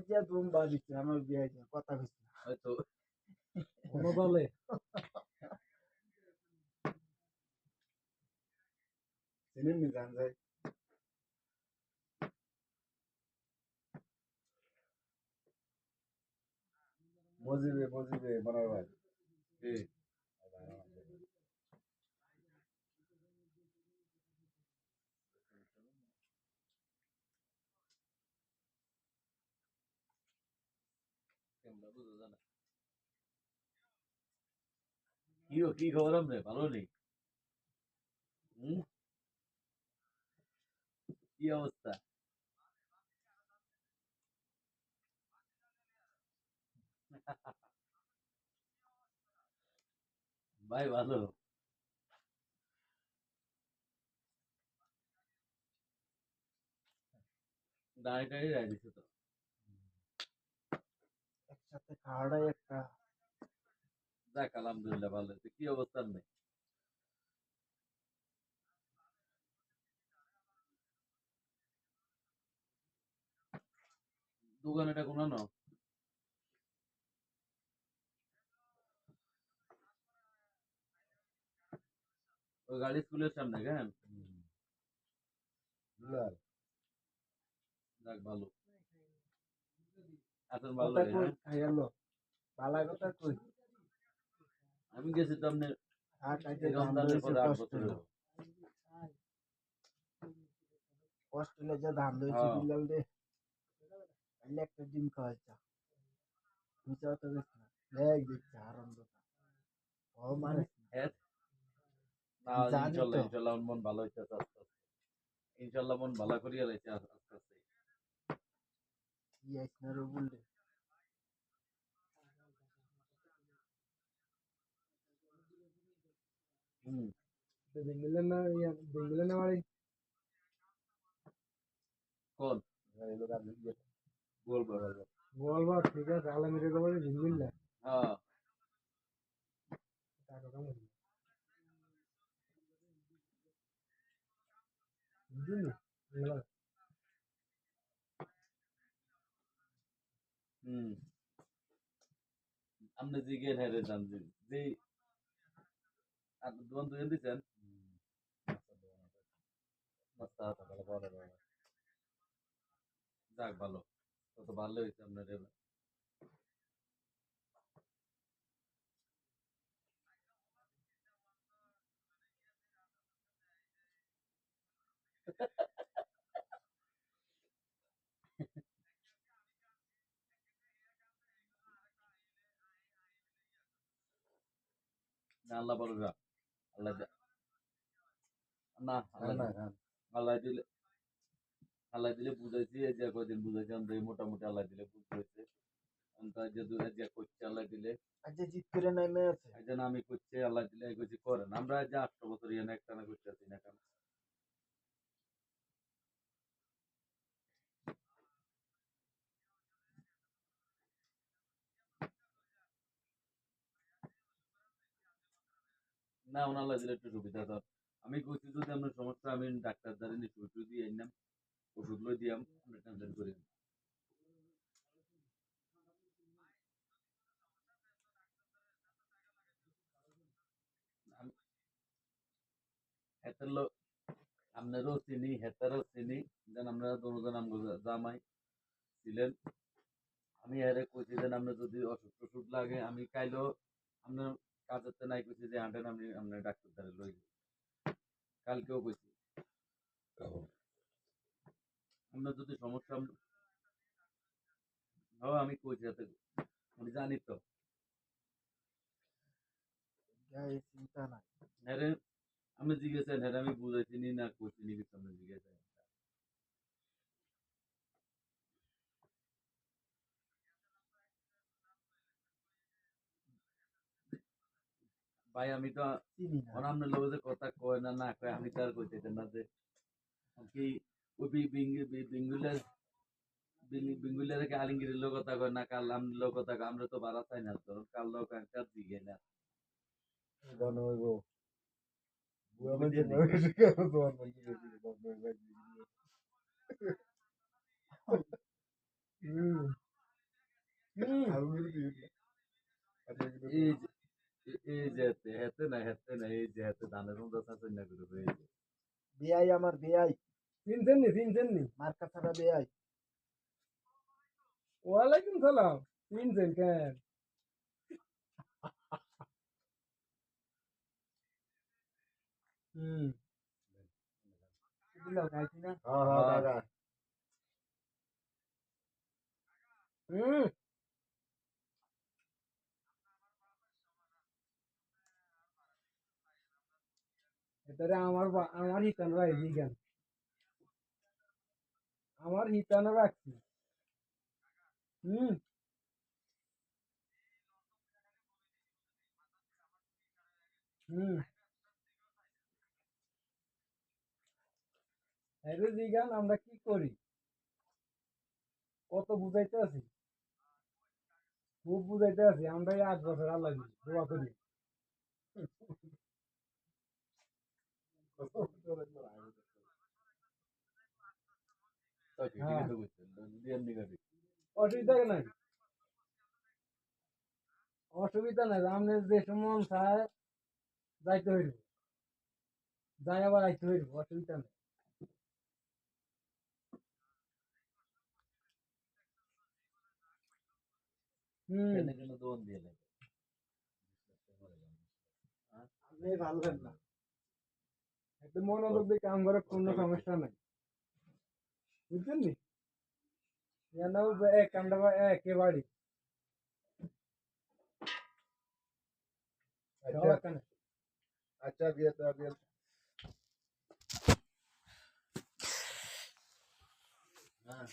দিয়া তুমি বাড়িতে আমার বিয়ে হয়েছে কথা কইছি হয়তো। কোনো দলে? চিনেন নি জান যায় মজিবে মজিবে মনে হয় না। কি খবর আপনার ভালো নেই কি অবস্থা ভাই ভালো দাঁড়িয়ে দাঁড়িয়ে দিছে তো একসাথে খাওয়াটাই একটা যাক আলহামদুলিল্লাহ ভালো হয়েছে কি অবস্থা নেই দোকান এটা কোনো না? ওই গাড়ি স্কুলের সামনে কেন? যাক ভালো। কথা কই? হ্যাঁ? খাইয়ালো বালা কথা কই? আমি গেছি তো আপনি খাইতে এই দাম রমজানের পরে আট কষ্ট বছর হলো। হলো। অস্ট্রেলিয়া যে ধান লইছে হ্যাঁ। একটা ডিম খাওয়াইছা। মিশাও তো বেশ না। দেখ দেখছে হারাম ও মানে হ্যাঁ। ইনশাল্লাহ ইনশাল্লাহ মন ভালো হইতেছে আস্তে আস্তে। ইনশাল্লাহ মন ভালো করিয়া লাইছে আস্তে আস্তে। কি আইসনারও বললে হুম বেঙ্গলের না ইয়া বেঙ্গলের না বাড়ি কোন বলব ঠিক আছে আলমিরের হুম আপনি জিজ্ঞেস হ্যাঁ রে জান যে আপনি দোকান দুজন দিচ্ছেন যাক, ভালো। তত ভালো হয়েছে আপনার এবার। না আল্লাহ বড় আল্লাহ না আল্লাহ। আল্লাহ দিলে আল্লাহ দিলে বুঝাইছি এই যে কয়দিন বুঝাইছি আমরা মোটামুটি আল্লাহ দিলে হয়েছে আমরা যে দু যে করছে আল্লাহ দিলে। আচ্ছা জিত করে আছে। আমি করছি আল্লাহ দিলে করছি করেন আমরা যে আটশো বছর করতে আছি না কেন না, ওনার দিলে একটু সুবিধা তো আমি কইছি যদি আপনার সমস্যা, আমি ডাক্তার দ্বারা নিয়ে ওষুধ দিয়ে আইনাম ওষুধ লই দিয়াম আমরা টেনশন করি। হেতের আপনারও চিনি, হেতারও চিনি। যেন আমরা দুজন জামাই ছিলেন। আমি আরে কইছি যে আপনি যদি অসুখ টসুখ লাগে, আমি কাইলেও আপনার কাজের নাই কইছি যে হাঁটেন আমি আপনার ডাক্তার দ্বারা লই কালকেও কইছি। আপনার যদি সমস্যা হ্যাঁ আমি কইছি হাতে আমি জানি তো। চিন্তা নাই। হ্যাঁ রে, আমি জিজ্ঞেসেন হ্যাঁ আমি বুঝাইছি নি না কইছি নি কিছু আমি জিজ্ঞেসেন ভাই আমি তো অনামনে লোক যে কথা কয় না না কয় আমি তার কইতেছেন না যে কি ওই বিঙ্গুলের বিঙ্গুলের কি আলিঙ্গির লোক কথা কয় না কাল আম লোক কথা কয়? আমরা তো বাড়া চাই না তো কাল লোক একটা দিকে না। হুম হুম এই যে হেতে না হেতে না এই যে হেতে ধানের মধ্যে চাচাই না করে এই যে। বেআই আমার বেআই। চিনছেন নি চিনছেন নি মার্কা ছাড়া বেআই। ওয়ালাইকুম সালাম। চিনছেন কেন? হুম। দিলাম না? হ্যাঁ হ্যাঁ কাকা হুম। এটারে আমার আমার হিতানো রাখছি কেন আমার হিতানো রাখছি হুম? হুম। আমরা কি করি? কত বুঝাইতে আছি? খুব বুঝাইতে আছি আমরা আট বছর আল্লাহ দোয়া করি তাকে ঠিক হ্যাঁ। আছে কইছেন যদি এমনি গাড়ি অসুবিধা নাই আপনি যে সময় চায় যাইতে হইব। যাই আবার আইতে হইব অসুবিধা নাই। হুম। ভাবলেন না। একটু মনোযোগ দিয়ে কাম করে কোনো সমস্যা নাই। বুঝছেন নি? একেবারে আচ্ছা। আচ্ছা বিয়ে তো বিয়ে হ্যাঁ।